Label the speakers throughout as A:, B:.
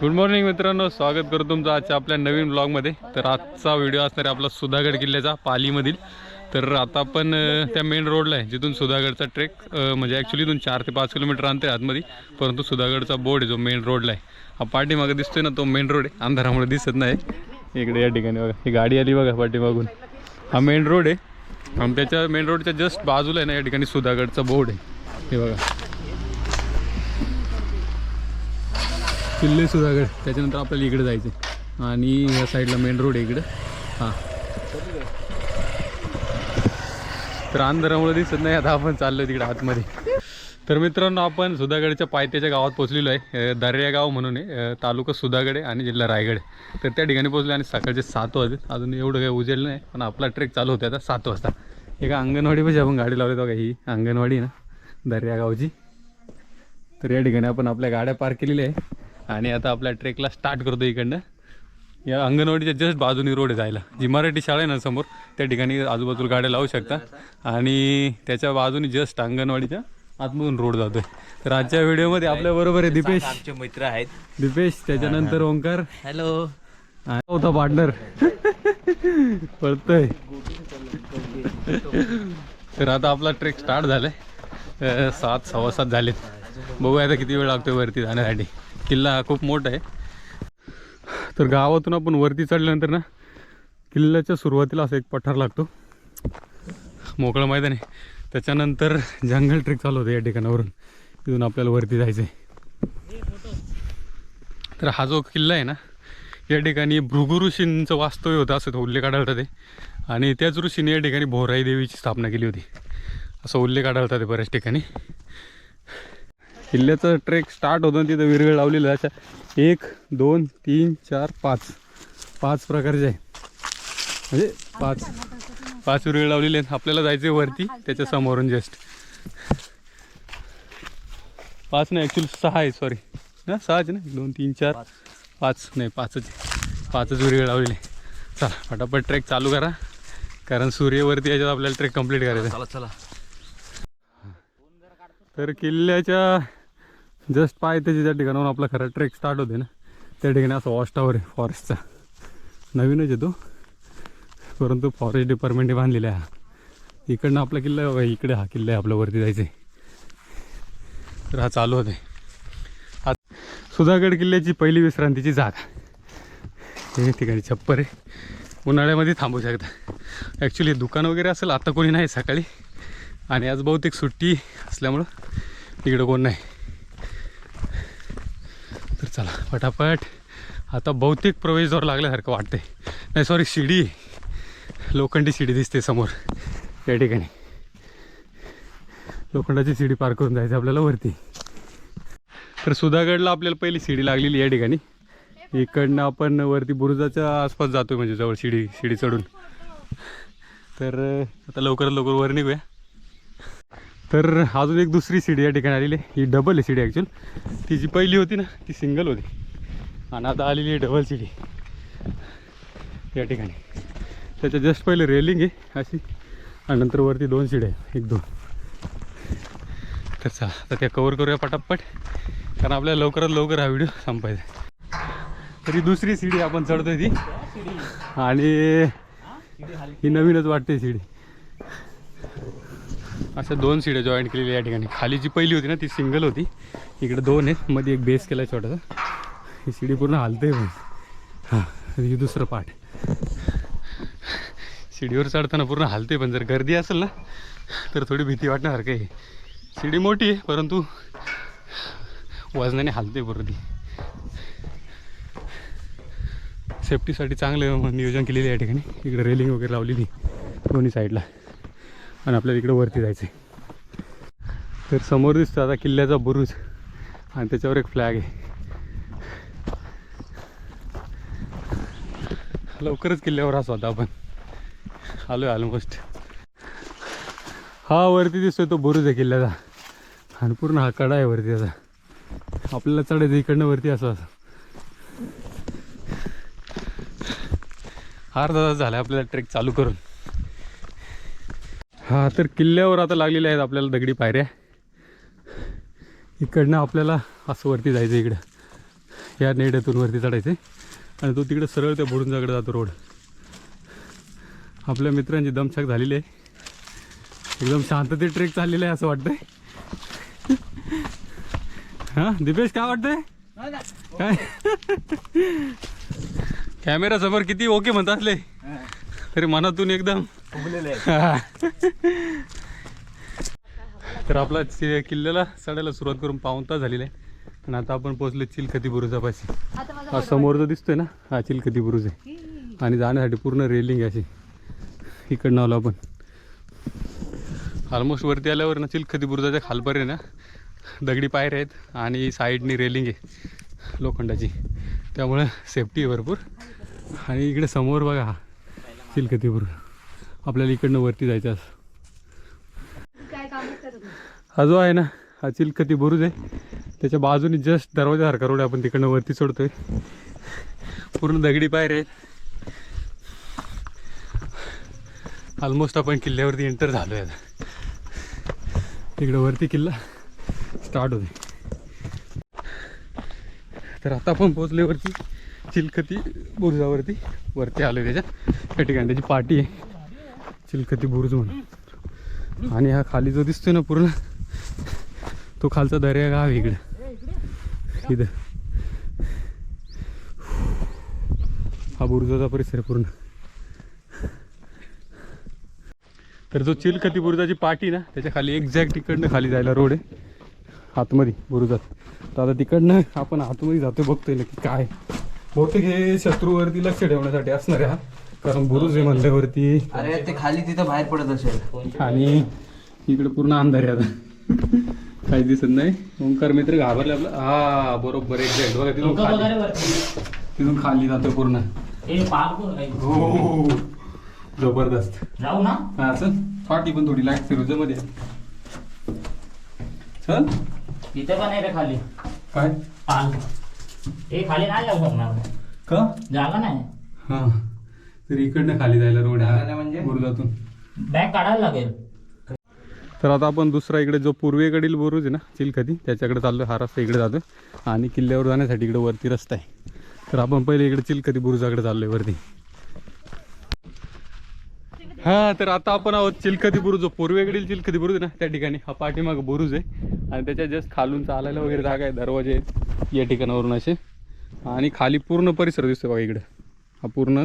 A: Good morning मित्रांनो स्वागत करतो तुमचं आजच्या आपल्या नवीन ब्लॉगमध्ये तर आजचा व्हिडिओ असणार आहे आपला सुधागड किल्ल्याचा पालीमधील. तर आता आपण त्या मेन रोडला आहे जिथून सुधागडचा ट्रेक म्हणजे ॲक्च्युली इथून चार ते पाच किलोमीटर अंतर आहे आतमध्ये. परंतु सुधागडचा बोर्ड आहे जो मेन रोडला आहे. हा पाठीमागं दिसतोय ना तो मेन रोड आहे. अंधारामुळे दिसत नाही. इकडे या ठिकाणी बघा ही गाडी आली बघा पाठीमागून. हा मेन रोड आहे. आणि त्याच्या मेन रोडच्या जस्ट बाजूला आहे ना या ठिकाणी सुधागडचा बोर्ड आहे. हे बघा. किल्ले सुधागड त्याच्यानंतर आपल्याला इकडे जायचं आणि ह्या साईडला मेन रोड आहे इकडं. हां. तर अंधारामुळे दिसत नाही आता आपण चाललो तिकडे आतमध्ये. तर मित्रांनो आपण सुधागडच्या पायथ्याच्या गावात पोहोचलेलो आहे. दर्यागाव म्हणून आहे. तालुका सुधागड आहे आणि जिल्हा रायगड तर त्या ठिकाणी पोचले आणि सकाळचे सात वाजले. अजून एवढं काही उजेडलं नाही पण आपला ट्रेक चालू होता आता सात वाजता. एका अंगणवाडीपाशी आपण गाडी लावली बघा ही अंगणवाडी ना दर्यागावची तर या ठिकाणी आपण आपल्या गाड्या पार्क केलेल्या आहे. आणि आता आपल्या ट्रेकला स्टार्ट करतो इकडनं. या अंगणवाडीच्या जस्ट बाजूनी रोड जायला. जी मराठी शाळा आहे ना समोर त्या ठिकाणी आजूबाजूला गाड्या लावू शकता. आणि त्याच्या बाजूनी जस्ट अंगणवाडीच्या आतमधून रोड जातोय. तर आजच्या व्हिडिओमध्ये आपल्या बरोबर आहे दीपेश.
B: आमचे मित्र आहेत.
A: दीपेश त्याच्यानंतर ओंकार.
B: हॅलो
A: हा, होता पार्टनर पळतोय. तर आता आपला ट्रेक स्टार्ट झालाय. सात सव्वा सात झालेत. बघूया आता किती वेळ लागतोय वरती जाण्यासाठी. किल्ला हा खूप मोठा आहे. तर गावातून आपण वरती चढल्यानंतर ना किल्ल्याच्या सुरुवातीला असा एक पठार लागतो. मोकळं मैदान आहे. त्याच्यानंतर जंगल ट्रेक चालू होतं या ठिकाणावरून. तिथून आपल्याला वरती जायचं आहे तर हा जो किल्ला आहे ना या ठिकाणी भृगु ऋषींचं वास्तव्य होतं असं तो उल्लेख आढळतात ते. आणि त्याच ऋषीने या ठिकाणी भोराई देवीची स्थापना केली होती. असं उल्लेख आढळतात ते बऱ्याच ठिकाणी. किल्ल्याचं ट्रेक स्टार्ट होतं तिथं विरगळ लावलेलं आहे. अशा एक दोन तीन चार पाच. पाच प्रकारचे आहे. म्हणजे पाच. पाच विरगळ लावलेले आहेत. आपल्याला जायचं आहे वरती त्याच्या समोरून जस्ट पाच नाही ॲक्च्युली सहा आहे सॉरी ना सहाच ना? दोन तीन चार. पाच. नाही पाचच. पाचच विरगळ लावलेले चला फटाफट ट्रेक चालू करा. कारण सूर्यवरती याच्यात आपल्याला ट्रेक कंप्लीट करायचा.
B: चला चला.
A: तर किल्ल्याच्या जस्ट पायथ्याच्या ज्या ठिकाणाहून आपला खरा ट्रेक स्टार्ट होते ना त्या ठिकाणी असं वॉश टावर आहे फॉरेस्टचा नवीनच आहे तो. परंतु फॉरेस्ट डिपार्टमेंटने बांधलेला आहे हा. इकडनं आपला किल्ला आहे बघा, इकडे हा किल्ला आहे आपल्या वरती जायचं आहे तर हा चालू होते आज सुधागड किल्ल्याची पहिली विश्रांतीची जागा. हे ठिकाणी छप्पर आहे. उन्हाळ्यामध्ये थांबू शकता. ॲक्च्युली दुकान वगैरे असेल आता कोणी नाही सकाळी. आणि आज बहुतेक सुट्टी असल्यामुळं इकडं कोण नाही. चला पटापट. आता बहुतेक प्रवेशद्वार लागल्यासारखं वाटते नाही सॉरी शिडी लोखंडी शिडी दिसते समोर या ठिकाणी. लोखंडाची शिडी पार करून जायचं आपल्याला वरती. तर सुधागडला आपल्याला पहिली शिडी लागलेली या ठिकाणी. इकडनं आपण वरती बुरुजाच्या आसपास जातोय म्हणजे जवळ शिडी शिडी चढून. तर आता लवकरात लवकर वर निघूया. तर अजून एक दुसरी सीडी या ठिकाणी आलेली आहे. ही डबल आहे सीडी ॲक्च्युअल ती जी पहिली होती ना ती सिंगल होती. आणि आता आलेली आहे डबल सीडी. या ठिकाणी. त्याच्या जस्ट पहिले रेलिंग आहे अशी. आणि नंतर वरती दोन सीडी आहे. एक दोन. तर चला तर त्या कवर करूया पटापट. कारण आपल्याला लवकरात लवकर हा व्हिडिओ संपायचा तरी दुसरी सीडी आपण चढतोय ती. आणि ही नवीनच वाटते सीडी. अशा दोन सीड्या जॉईंट केलेल्या या ठिकाणी. खाली जी पहिली होती ना ती सिंगल होती. इकडे दोन आहेत मध्ये एक बेस केला छोटासा. ही सीडी पूर्ण हालते पण हां ही दुसरं पार्ट सीडीवर चढताना पूर्ण हालते पण जर गर्दी असेल ना तर थोडी भीती वाटण्यासारखं आहे. सीडी मोठी आहे परंतु वजनाने हालते पूर्ण ती. सेफ्टीसाठी चांगलं नियोजन केलेलं या ठिकाणी. इकडे रेलिंग वगैरे लावलेली दोन्ही साईडला आणि आपल्याला इकडं वरती जायचं आहे तर समोर दिसतो आता किल्ल्याचा बुरुज आणि त्याच्यावर एक फ्लॅग आहे. लवकरच किल्ल्यावर असो आता आपण. आलो आहे ऑलमोस्ट हा वरती दिसतोय तो बुरुज आहे किल्ल्याचा. आणि पूर्ण हा कडा आहे वरती त्याचा आपल्याला चढायचं इकडनं वरती असं असं. अर्धा तास झाला आपल्याला ट्रेक चालू करून. हा तर किल्ल्यावर आता लागलेल्या आहेत आपल्याला दगडी पायऱ्या. इकडनं आपल्याला असं वरती जायचं इकडं. या नेड्यातून वरती चढायचं आणि तो तिकडे सरळ त्या बुरुंजाकडे जातो रोड. आपल्या मित्रांची दमछाक झालेली आहे. एकदम शांतते ट्रेक चाललेला आहे असं वाटतंय. हां दिपेश काय वाटतंय? काय? कॅमेरा समोर किती ओके म्हणतात असले. तरी मनातून एकदम. तर आपला चि- किल्ल्याला चढायला सुरुवात करून पाऊन तास झालेला आहे. आणि आता आपण पोहोचलो चिलखती बुरुजापाशी हा समोर जो दिसतोय ना हा चिलखती बुरुज आहे. आणि जाण्यासाठी पूर्ण रेलिंग आहे अशी. इकडनं आलो आपण. ऑलमोस्ट वरती आल्यावर ना चिलखती बुरुजाच्या खालपर्यंत ना दगडी पायऱ्या आहेत आणि साईडनी रेलिंग आहे लोखंडाची. त्यामुळे सेफ्टी आहे भरपूर. आणि इकडे समोर बघा हा. बुरुज आपल्याला इकडनं वरती जायचं असं. हा जो आहे ना हा चिलखती बुरुज आहे. त्याच्या बाजूने जस्ट दरवाजासारखा रोड आपण तिकडनं वरती चढतोय. पूर्ण दगडी पायऱ्या आहेत. ऑलमोस्ट आपण किल्ल्यावरती एंटर झालो आहे आता. तिकडं वरती किल्ला स्टार्ट होते तर आता आपण पोहोचले वरती. चिलखती बुरुजावरती वरती आलो त्याच्या त्या ठिकाणी त्याची पाटी आहे. चिलखती बुरुज म्हणून. आणि हा खाली जो दिसतोय ना पूर्ण तो खालचा दर्या गाव आहे इकडं. इथं. हा बुरुजाचा परिसर पूर्ण. तर जो चिलखती बुरुजाची पाटी ना त्याच्याखाली एक्झॅक्ट तिकडनं खाली जायला रोड आहे. आतमध्ये बुरुजात. तर आता तिकडनं आपण आतमध्ये जातोय बघतोय नक्की काय बहुतेक हे शत्रूवरती लक्ष ठेवण्यासाठी असणार आहे हा. कारण बुरुज आहे म्हणल्यावरती
C: अरे ते खाली तिथं बाहेर पडत असेल.
A: आणि इकडे पूर्ण अंधार आहे आता. काही दिसत नाही. ओंकार मित्र घाबरले आपला. हा बरोबर एक्झॅक्ट बघा तिथून खाली. तिथून खाली जातो पूर्ण. हो जबरदस्त.
D: जाऊ ना.
A: हा चल. फाटी पण थोडी लाइट फिरू. मध्ये. चल.
D: तिथे पण आहे रे खाली.
A: काय?
D: पाल हे खाली नाही जाऊ शकणार.
A: का?
D: जागा नाही.
A: हा. तर इकडनं खाली जायला रोड
C: जागा
A: आहे
C: म्हणजे?
A: बुरुजातून.
D: बॅग काढायला लागेल.
A: तर आता आपण दुसरा इकडे जो पूर्वेकडील बुरुज आहे ना चिलखती त्याच्याकडे चाललो हा रस्ता इकडे जातो आणि किल्ल्यावर जाण्यासाठी इकडे वरती रस्ता आहे. तर आपण पहिले इकडे चिलखती बुरुजाकडे चाललोय वरती. हा तर आता आपण आहोत चिलखती बुरुज जो पूर्वेकडील चिलखती बुरुज ना त्या ठिकाणी. हा पाठीमाग बुरुज आहे. आणि त्याच्या जस्ट खालून चालायला वगैरे जागा आहे दरवाजे आहेत. या ठिकाणावरून असे. आणि खाली पूर्ण परिसर दिसतो बघा इकडं. हा पूर्ण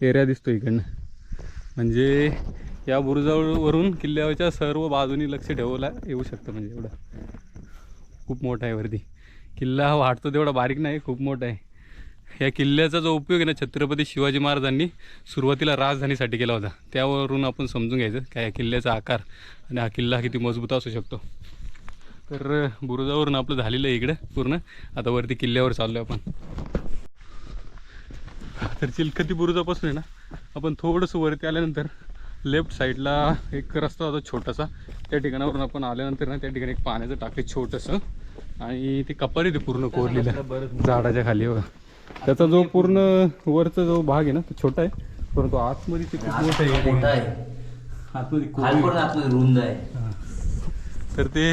A: एरिया दिसतो इकडनं. म्हणजे या बुरुजावरून किल्ल्यावरच्या सर्व बाजूनी लक्ष ठेवला येऊ शकतं म्हणजे एवढं. खूप मोठा आहे वरती. किल्ला हा वाटतो तेवढा बारीक नाही खूप मोठा आहे. या किल्ल्याचा जो उपयोग आहे ना छत्रपती शिवाजी महाराजांनी सुरुवातीला राजधानीसाठी केला होता. त्यावरून आपण समजून घ्यायचं काय या किल्ल्याचा आकार आणि हा किल्ला किती मजबूत असू शकतो. तर बुरुजावरून आपलं झालेलं आहे इकडं पूर्ण. आता वरती किल्ल्यावर चाललो आपण. तर चिलखती बुरुजापासून आहे ना आपण थोडंसं वरती आल्यानंतर लेफ्ट साईडला एक रस्ता होता छोटासा. त्या ठिकाणावरून आपण आल्यानंतर ना त्या ठिकाणी एक पाण्याचं टाके छोटंसं आणि ते कपारी ते पूर्ण कोरलेलं झाडाच्या खाली बघा. त्याचा जो पूर्ण वरचा जो भाग आहे ना तो छोटा आहे परंतु आतमध्ये ते खूप मोठं आहे. आतमध्ये
C: रुंद आहे.
A: तर ते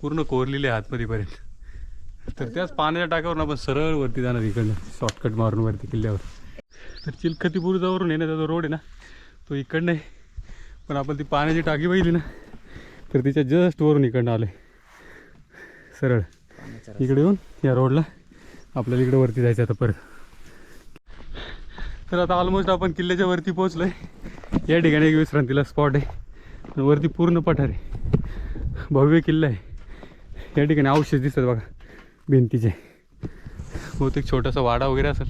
A: पूर्ण कोरलेले आहे आतमध्येपर्यंत. तर त्याच पाण्याच्या टाकावरून आपण सरळ वरती जाणार इकडनं. शॉर्टकट मारून वरती किल्ल्यावर. तर चिलखतीपुरजावरून येण्याचा जो रोड आहे ना तो इकडनं आहे. पण आपण ती पाण्याची टाकी बघितली ना तर तिच्या जस्ट वरून इकडनं आलं सरळ. इकडे येऊन या रोडला आपल्याला इकडे वरती जायचं आता परत. तर आता ऑलमोस्ट आपण किल्ल्याच्या वरती पोहोचलो आहे या ठिकाणी एक विश्रांतीला स्पॉट आहे. वरती पूर्ण पठार आहे. भव्य किल्ला आहे. त्या ठिकाणी अवशेष दिसतात बघा भिंतीचे. बहुतेक छोटासा वाडा वगैरे असेल.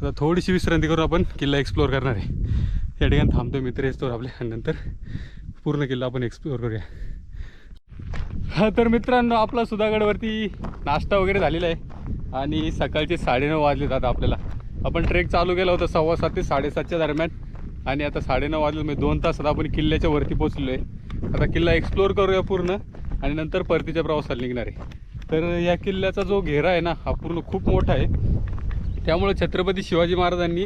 A: आता थोडीशी विश्रांती करून आपण किल्ला एक्सप्लोअर करणार आहे. या ठिकाणी थांबतो मित्र येतो आपले आणि नंतर. पूर्ण किल्ला आपण एक्सप्लोअर करूया. हा तर मित्रांनो आपला सुधागडवरती नाश्ता वगैरे झालेला आहे. आणि सकाळचे साडेनऊ वाजले आता आपल्याला. आपण ट्रेक चालू केला होता सव्वा सात ते साडेसातच्या दरम्यान. आणि आता साडेनऊ वाजले म्हणजे दोन तासात आपण किल्ल्याच्या वरती पोचलो आहे आता किल्ला एक्सप्लोअर करूया पूर्ण. आणि नंतर परतीच्या प्रवासाला निघणार आहे. तर या किल्ल्याचा जो घेरा आहे ना हा पूर्ण खूप मोठा आहे. त्यामुळे छत्रपती शिवाजी महाराजांनी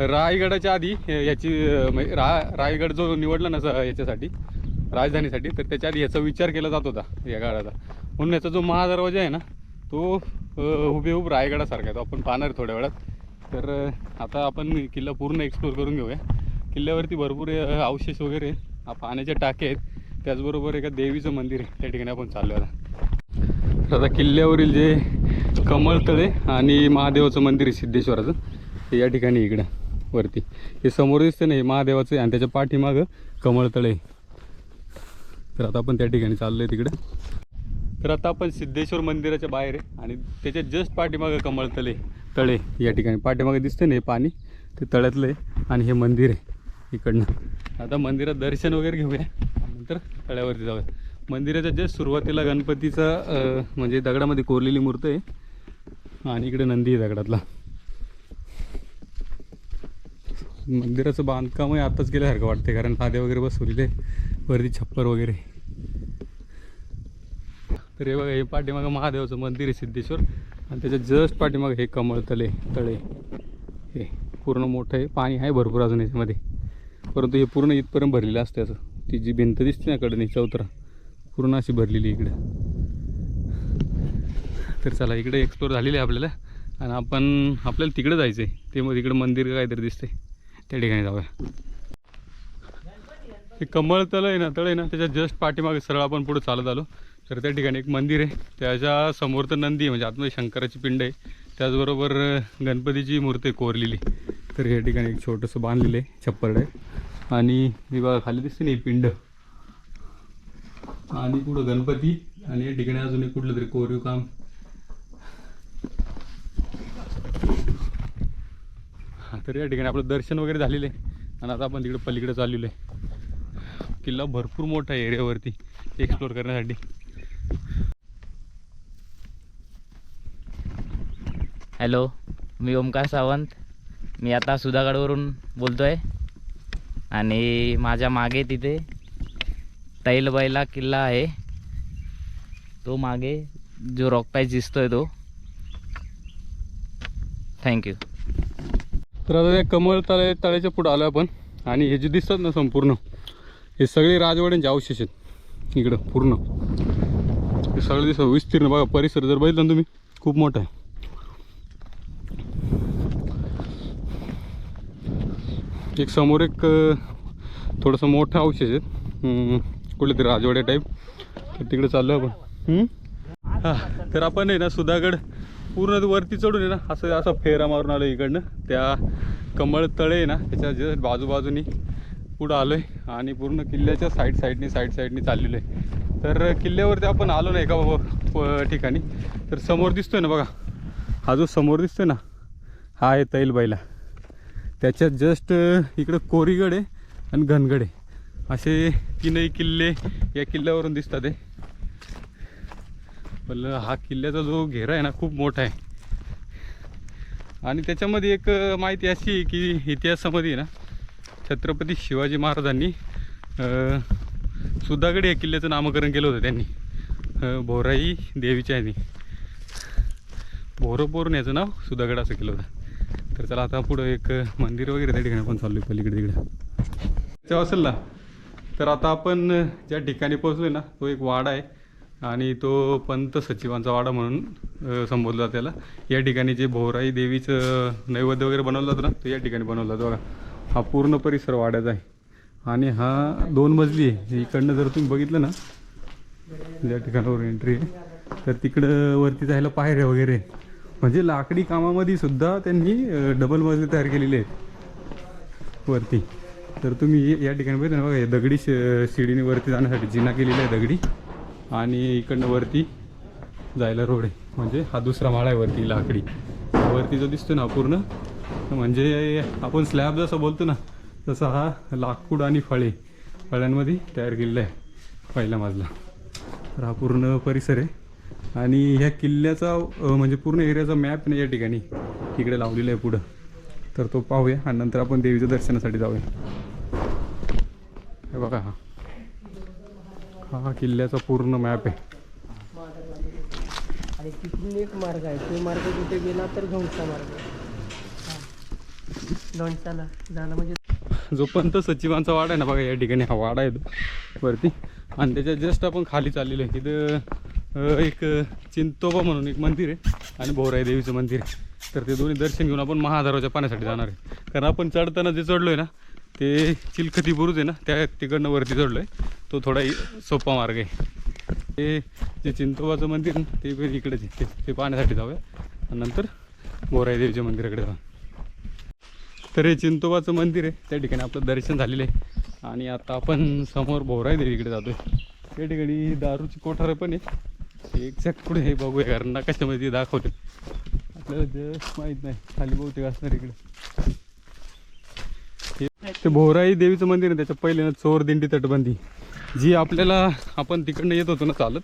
A: रायगडाच्या आधी याची म्हणजे रा रायगड जो निवडला ना स- याच्यासाठी राजधानीसाठी तर त्याच्या आधी याचा विचार केला जात होता या काळाचा म्हणून याचा जो महादरवाजा आहे ना तो हुबेहूब रायगडासारखा आहे. तो आपण पाहणार थोड्या वेळात. तर आता आपण किल्ला पूर्ण एक्सप्लोर करून घेऊया. किल्ल्यावरती भरपूर अवशेष वगैरे पाण्याच्या पाण्याचे टाके आहेत. त्याचबरोबर एका देवीचं मंदिर आहे त्या ठिकाणी आपण चाललो आता. तर आता किल्ल्यावरील जे कमळतळे आणि महादेवाचं मंदिर आहे सिद्धेश्वराचं ते या ठिकाणी इकडं वरती. हे समोर दिसते ना हे महादेवाचं आहे आणि त्याच्या पाठीमागं कमळतळे तर आता आपण त्या ठिकाणी चाललो आहे तिकडं. तर आता आपण सिद्धेश्वर मंदिराच्या बाहेर आहे आणि त्याच्या जस्ट पाठीमागं कमळतळे तळे या ठिकाणी. पाठीमागं दिसते ना हे पाणी ते तळ्यातलं आहे आणि हे मंदिर आहे इकडनं. आता मंदिरात दर्शन वगैरे घेऊया. नंतर तळ्यावरती जाऊया. मंदिराच्या जस्ट सुरुवातीला गणपतीचा म्हणजे दगडामध्ये कोरलेली मूर्त आहे. आणि इकडे नंदी आहे दगडातला. मंदिराचं बांधकामही आताच गेल्यासारखं वाटते कारण फादे वगैरे बसवलेले आहे. वरती छप्पर वगैरे. तर हे बघा हे पाठीमागं महादेवाचं मंदिर आहे सिद्धेश्वर. आणि त्याच्या जस्ट पाठीमागं हे कमळ तले तळे. हे पूर्ण मोठं आहे पाणी आहे भरपूर अजून याच्यामध्ये. परंतु हे पूर्ण इथपर्यंत भरलेलं असतं याचं. ती जी भिंत दिसते ना कडनी चौतरा पूर्ण अशी भरलेली आहे इकडं. तर चला इकडे एक्सप्लोर झालेली आहे आपल्याला. आणि आपण आपल्याला तिकडे जायचं आहे ते मग तिकडं मंदिर काहीतरी दिसते त्या ठिकाणी जाऊया. ते कमळ तळ आहे ना तळ आहे ना त्याच्या जस्ट पाठीमागे सरळ आपण पुढे चालत आलो. तर त्या ठिकाणी एक मंदिर आहे. त्याच्यासमोर तर नंदी आहे म्हणजे आतमध्ये शंकराची पिंड आहे. त्याचबरोबर गणपतीची मूर्ती कोरलेली. तर या ठिकाणी एक छोटंसं बांधलेलं आहे छप्पर आहे. आणि हे बघा खाली दिसते नाही पिंड. आणि पुढं गणपती आणि या ठिकाणी अजून एक कुठलं तरी कोरीव काम. तर या ठिकाणी आपलं दर्शन वगैरे झालेलं आहे. आणि आता आपण तिकडे पलीकडे चाललेलो आहे. किल्ला भरपूर मोठा आहे एरियावरती एक्सप्लोर करण्यासाठी.
D: हॅलो मी ओमकार सावंत. मी आता सुधागडवरून बोलतो आहे आणि माझ्या मागे तिथे तैलबैला किल्ला आहे. तो मागे जो रॉक पॅच दिसतोय तो. थँक्यू
A: तर आता त्या कमळ तळे तळ्याच्या पुढं आलो आपण. आणि हे जे दिसतात ना संपूर्ण हे सगळे राजवाड्यांचे अवशेष आहेत. इकडं पूर्ण. हे सगळं दिसत विस्तीर्ण. बघा परिसर जर बघितला ना तुम्ही खूप मोठा आहे. एक समोर एक थोडंसं मोठं अवशेष आहेत कुठले तरी राजवाड्या टाईप तर तिकडे चाललो आपण. हम्म? तर आपण आहे ना सुधागड पूर्ण वरती चढून आहे ना असं असं फेरा मारून आलो इकडनं. त्या कमळ तळे आहे ना त्याच्या जस्ट बाजूबाजूनी पुढं आलो आहे आणि पूर्ण किल्ल्याच्या साईड साईडनी साईड साईडनी चाललेलो आहे तर किल्ल्यावरती आपण आलो ना एका प- ठिकाणी? तर समोर दिसतोय ना बघा. हा जो समोर दिसतोय ना हा आहे तैलबाईला. त्याच्यात जस्ट इकडं कोरीगड आहे आणि घनगड आहे. असे तीनही किल्ले या किल्ल्यावरून दिसतात आहे पण हा किल्ल्याचा जो घेरा आहे ना खूप मोठा आहे. आणि त्याच्यामध्ये एक माहिती अशी आहे की इतिहासामध्ये ना छत्रपती शिवाजी महाराजांनी सुधागड या किल्ल्याचं नामकरण केलं होतं त्यांनी. भोराई देवीच्या यांनी भोरपोरून याचं नाव सुधागड असं केलं होतं. तर चला आता पुढं एक मंदिर वगैरे त्या ठिकाणी आपण चाललो आहे पलीकडे तिकडे. तेव्हा असेल ना तर आता आपण ज्या ठिकाणी पोहोचलोय ना तो एक वाडा आहे. आणि तो पंत सचिवांचा वाडा म्हणून संबोधला जातो त्याला. या ठिकाणी जे भोराई देवीचं नैवेद्य वगैरे बनवलं जातं ना तो या ठिकाणी बनवला जातो. बघा हा पूर्ण परिसर वाड्याचा आहे. आणि हा दोन मजली आहे. इकडनं जर तुम्ही बघितलं ना ज्या ठिकाणावर एंट्री आहे तर तिकडं वरती जायला पायऱ्या वगैरे म्हणजे लाकडी कामामध्ये सुद्धा त्यांनी डबल मजले तयार केलेले आहेत. वरती. तर तुम्ही या ठिकाणी बघितलं बघा दगडी श- शिडीने वरती जाण्यासाठी जिना केलेली आहे दगडी. आणि इकडनं वरती जायला रोड आहे. म्हणजे हा दुसरा माळा आहे वरती लाकडी. वरती जो दिसतो ना पूर्ण म्हणजे आपण स्लॅब जसं बोलतो ना तसा हा लाकूड आणि फळे फळ्यांमध्ये तयार केलेला आहे पहिला माजला. तर हा पूर्ण परिसर आहे. आणि ह्या किल्ल्याचा म्हणजे पूर्ण एरियाचा मॅप नाही या ठिकाणी. तिकडे लावलेला आहे पुढं. तर तो पाहूया आणि नंतर आपण देवीच्या दर्शनासाठी जाऊया. हे बघा हा. हा किल्ल्याचा पूर्ण मॅप आहे.
E: आणि तिथून एक मार्ग आहे. तो मार्ग कुठे गेला तर मार्ग झाला म्हणजे
A: जो पंत सचिवांचा वाडा आहे ना बघा या ठिकाणी हा वाडा आहे तो वरती. आणि त्याच्या जस्ट आपण खाली चाललेलो आहे. तिथं अ, एक चिंतोबा म्हणून एक मंदिर आहे आणि भोराई देवीचं मंदिर आहे. तर ते दोन्ही दर्शन घेऊन आपण महादाराच्या पाण्यासाठी जाणार आहे. कारण आपण चढताना जे चढलो आहे ना ते चिलखती बुरुज आहे ना त्या तिकडनं वरती चढलो आहे तो थोडा सोपा मार्ग आहे. ते जे चिंतोबाचं मंदिर ना, ते पण इकडेच आहे. ते- ते पाहण्यासाठी जाऊया. आणि नंतर भोराई देवीच्या मंदिराकडे जाऊ. तर हे चिंतोबाचं मंदिर आहे. त्या ठिकाणी आपलं दर्शन झालेलं आहे. आणि आता आपण समोर भोराई देवीकडे जातो आहे त्या ठिकाणी दारूची कोठारं पण आहे. एक्झॅक्ट कुठे हे बघूया कारण नकाशामध्ये ते दाखवते. आपल्याला जस्ट माहीत नाही खाली बहुतेक असणार इकडे. ते भोराई देवीचं मंदिर आहे त्याच्या पहिले ना चोर दिंडी तटबंदी. जी आपल्याला आपण तिकडनं येत होतो ना चालत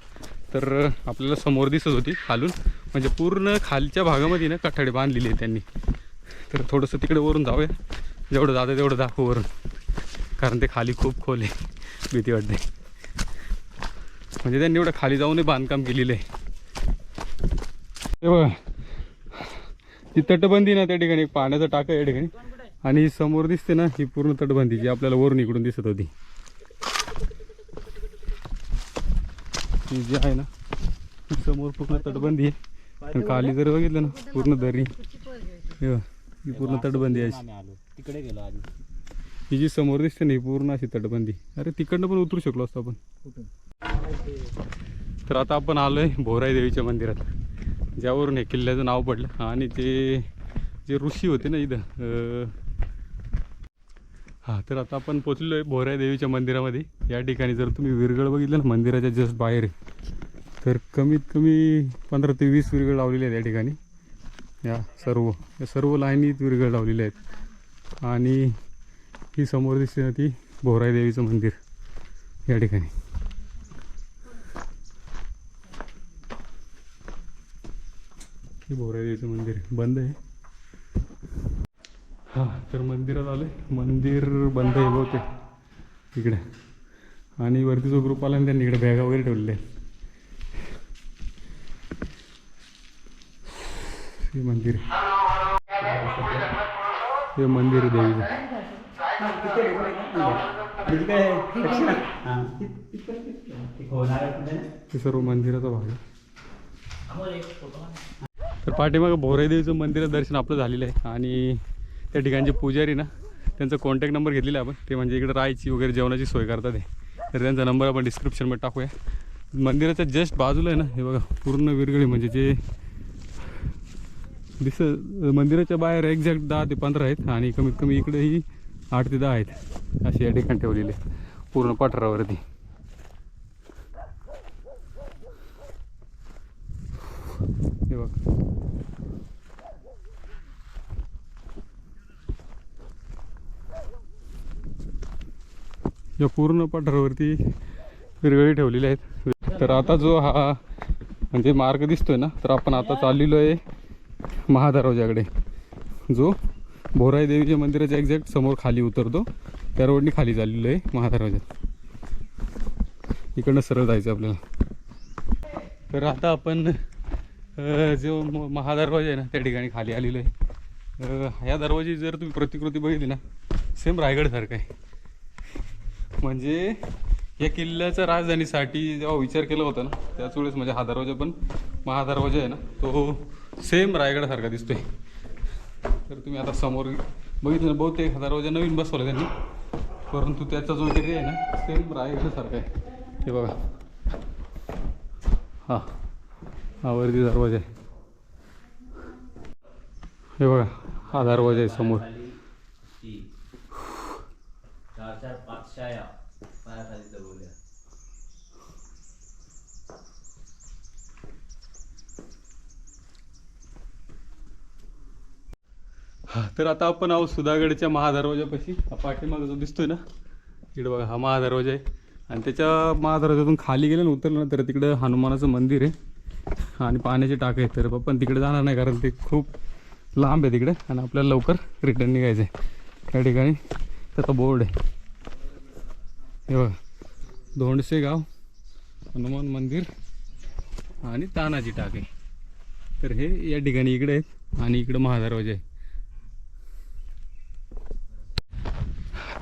A: तर आपल्याला समोर दिसत होती खालून. म्हणजे पूर्ण खालच्या भागामध्ये ना कठाडे बांधलेली आहे त्यांनी. तर थोडंसं तिकडे वरून जाऊया. जेवढं जातं तेवढं दाखवू वरून. कारण ते खाली खूप खोल आहे भीती वाटते. म्हणजे त्यांनी एवढं खाली जाऊनही बांधकाम केलेलं आहे. हे बघा. ही तटबंदी ना त्या ठिकाणी पाण्याचं टाकं या ठिकाणी. आणि समोर दिसते ना ही पूर्ण तटबंदी जी आपल्याला वरून इकडून दिसत होती. ही जी आहे ना समोर पूर्ण तटबंदी आहे. खाली जर बघितलं ना पूर्ण दरी. हे पूर्ण तटबंदी आहे अशी.
D: तिकडे गेलो आधी.
A: ही जी समोर दिसते ना ही पूर्ण अशी तटबंदी. अरे तिकडनं पण उतरू शकलो असतो आपण. तर आता आपण आलो आहे भोराई देवीच्या मंदिरात. ज्यावरून हे किल्ल्याचं नाव पडलं आणि ते जे ऋषी होते ना इथं हां तर आता आपण पोचलो आहे भोराई देवीच्या मंदिरामध्ये. या ठिकाणी जर तुम्ही विरगळ बघितलं ना मंदिराच्या जस्ट बाहेर. तर कमीत कमी पंधरा ते वीस विरगळ लावलेले आहेत या ठिकाणी. या सर्व या सर्व लाईनीत विरगळ लावलेले आहेत. आणि ही समोर दिसते ना ती भोराई देवीचं मंदिर या ठिकाणी. हे मंदिर बंद आहे. हां तर मंदिरात आलं मंदिर बंद आहे बहुतेक. इकडे. आणि वरती जो ग्रुप आला ना त्यांनी इकडे बॅगा वगैरे ठेवलेले हे मंदिर. हे मंदिर देवीचं. हे सर्व मंदिराचा भाग आहे. तर पाठीमागं भोरेदेवीचं मंदिर मंदिरात दर्शन आपलं झालेलं आहे. आणि त्या ठिकाणचे पुजारी ना त्यांचा कॉन्टॅक्ट नंबर घेतलेला आहे आपण. ते म्हणजे इकडे राहायची वगैरे जेवणाची सोय करतात ते तर त्यांचा नंबर आपण डिस्क्रिप्शनमध्ये टाकूया. मंदिराच्या जस्ट बाजूला आहे ना हे बघा पूर्ण विरगळी म्हणजे जे दिस मंदिराच्या बाहेर एक्झॅक्ट दहा ते पंधरा आहेत आणि कमीत कमी इकडेही आठ ते दहा आहेत. असे या ठिकाणी ठेवलेले पूर्ण पठारावरती. हे बघा. या पूर्ण पठारावरती विरगळी ठेवलेल्या आहेत. तर आता जो हा म्हणजे मार्ग दिसतोय ना तर आपण आता चाललेलो आहे महादरवाजाकडे जो भोराई देवीच्या मंदिराच्या एक्झॅक्ट समोर खाली उतरतो त्या रोडनी खाली चाललेलो आहे महादरवाजात इकडनं सरळ जायचं आपल्याला. तर आता आपण जो म- महादरवाजा आहे ना त्या ठिकाणी खाली आलेलो आहे. ह्या दरवाजी जर तुम्ही प्रतिकृती बघितली ना सेम रायगडसारखं आहे. म्हणजे या किल्ल्याच्या राजधानीसाठी जेव्हा विचार केला होता ना त्याच वेळेस म्हणजे हा दरवाजा पण महादरवाजा आहे ना तो सेम रायगडासारखा दिसतोय. तर तुम्ही आता समोर बघितलं ना बहुतेक हा दरवाजा नवीन बसवला त्यांनी. परंतु त्याचा जो एरिया आहे ना सेम रायगडासारखा आहे. हे बघा. हां हा वरती दरवाजा आहे. हे बघा हा दरवाजा आहे समोर
D: चार चार पाच शाया पायाखाली दबवल्या
A: हा तर आता आपण आहोत सुधागडच्या महादरवाजापाशी हा पाठीमागं जो दिसतोय ना तिकडे बघा हा महादरवाजा आहे. आणि त्याच्या महादरवाजातून खाली गेलं ना उतरलं ना तर तिकडं हनुमानाचं मंदिर आहे. आणि पाण्याचे टाक आहे तर आपण तिकडे जाणार नाही कारण ते खूप लांब आहे तिकडे. आणि आपल्याला लवकर रिटर्न निघायचं आहे त्या ठिकाणी त्याचा बोर्ड आहे. हे बघा धोंडसे गाव हनुमान मंदिर आणि तानाजी टाक आहे. तर हे या ठिकाणी इकडे आहेत आणि इकडं महादरवाजा आहे.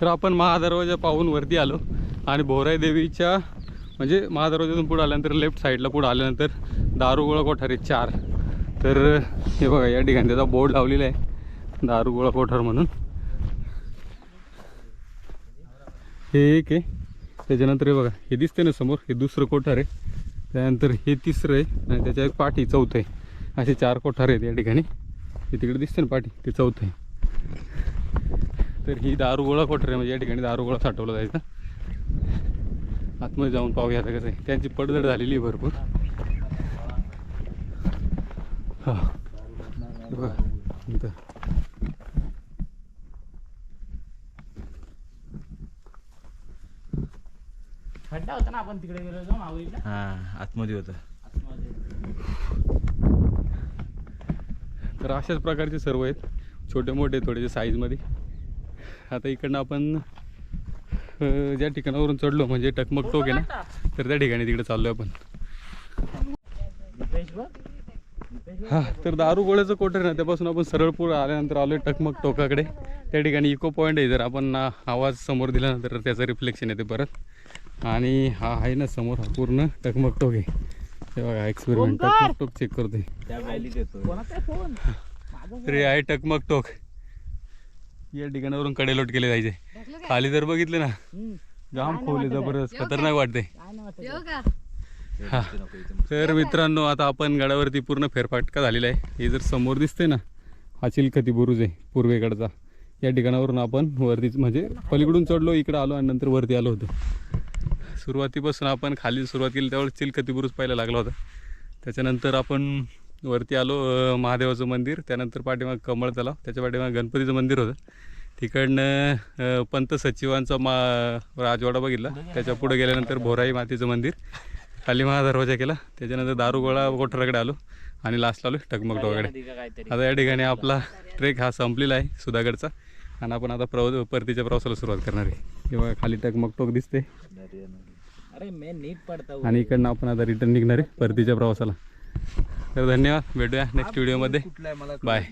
A: तर आपण महादरवाजा पाहून वरती आलो. आणि भोराई देवीच्या म्हणजे महादरवाजातून पुढे आल्यानंतर लेफ्ट साईडला पुढे आल्यानंतर दारुगोळा कोठार आहे चार. तर हे बघा या ठिकाणी त्याचा बोर्ड लावलेला आहे. दारुगोळा कोठार म्हणून. हे एक आहे. त्याच्यानंतर हे बघा हे दिसते ना समोर हे दुसरं कोठार आहे. त्यानंतर हे तिसरं आहे आणि त्याच्या एक पाठी चौथं आहे. असे चार कोठार आहेत या ठिकाणी. हे तिकडे दिसते ना पाठी ते चौथं आहे. तर ही दारुगोळा कोठार आहे म्हणजे या ठिकाणी दारुगोळा साठवला जायचा. आतमध्ये जाऊन पाहूया आता कसं आहे. त्यांची पडझड झालेली आहे भरपूर. बघा इथं.
D: खड्डा होता ना आपण तिकडे गेलो होतो माऊलीला
C: हा आतमध्ये होतं.
A: तर अशाच प्रकारचे सर्व आहेत. छोटे मोठे थोडेसे साईजमध्ये आता इकडनं आपण ज्या ठिकाणावरून चढलो म्हणजे टकमक टोक आहे ना तर त्या ठिकाणी तिकडे चाललो आपण. हा तर दारू गोळ्याचं कोटर आहे ना त्यापासून आपण सरळ पुढे आल्यानंतर आलो टकमक टोकाकडे. त्या ठिकाणी इको पॉईंट आहे जर आपण आवाज समोर दिला ना तर त्याचं रिफ्लेक्शन येते परत. आणि हा आहे ना समोर हा पूर्ण टकमक टोक आहे. हे बघा एक्सपेरिमेंट टकमक टोक चेक करतोय. तरी आहे टकमक टोक. या ठिकाणावरून कडेलोट केले जायचे. खाली जर बघितले ना. जाम खोले जबरदस्त खतरनाक वाटते. हा. तर मित्रांनो आता आपण गडावरती पूर्ण फेरफाटका झालेला आहे. हे जर समोर दिसते ना हा चिलखती बुरुज आहे पूर्वेकडचा. या ठिकाणावरून आपण वरतीच म्हणजे पलीकडून चढलो इकडं आलो आणि नंतर वरती आलो होतो. सुरुवातीपासून आपण खाली सुरुवात केली त्यावेळेस चिलखती बुरुज पाहायला लागला होता. त्याच्यानंतर आपण वरती आलो महादेवाचं मंदिर त्यानंतर पाठीमाग कमळ तलाव त्याच्या पाठीमाग गणपतीचं मंदिर होतं. तिकडनं पंत सचिवांचा मा राजवाडा बघितला. त्याच्या पुढे गेल्यानंतर भोराई मातेचं मंदिर. खाली महादरवाजा केला. त्याच्यानंतर दारुगोळा कोठराकडे आलो आणि लास्टला आलो टकमक टोकाकडे आता या ठिकाणी आपला ट्रेक हा संपलेला आहे सुधागडचा. आणि आपण आता प्रव परतीच्या प्रवासाला सुरुवात करणार आहे. तेव्हा खाली टकमक टोक दिसते
D: अरे मैं नीट पडता
A: आणि इकडनं आपण आता रिटर्न निघणार आहे परतीच्या प्रवासाला. तर धन्यवाद. भेटूया नेक्स्ट व्हिडिओमध्ये बाय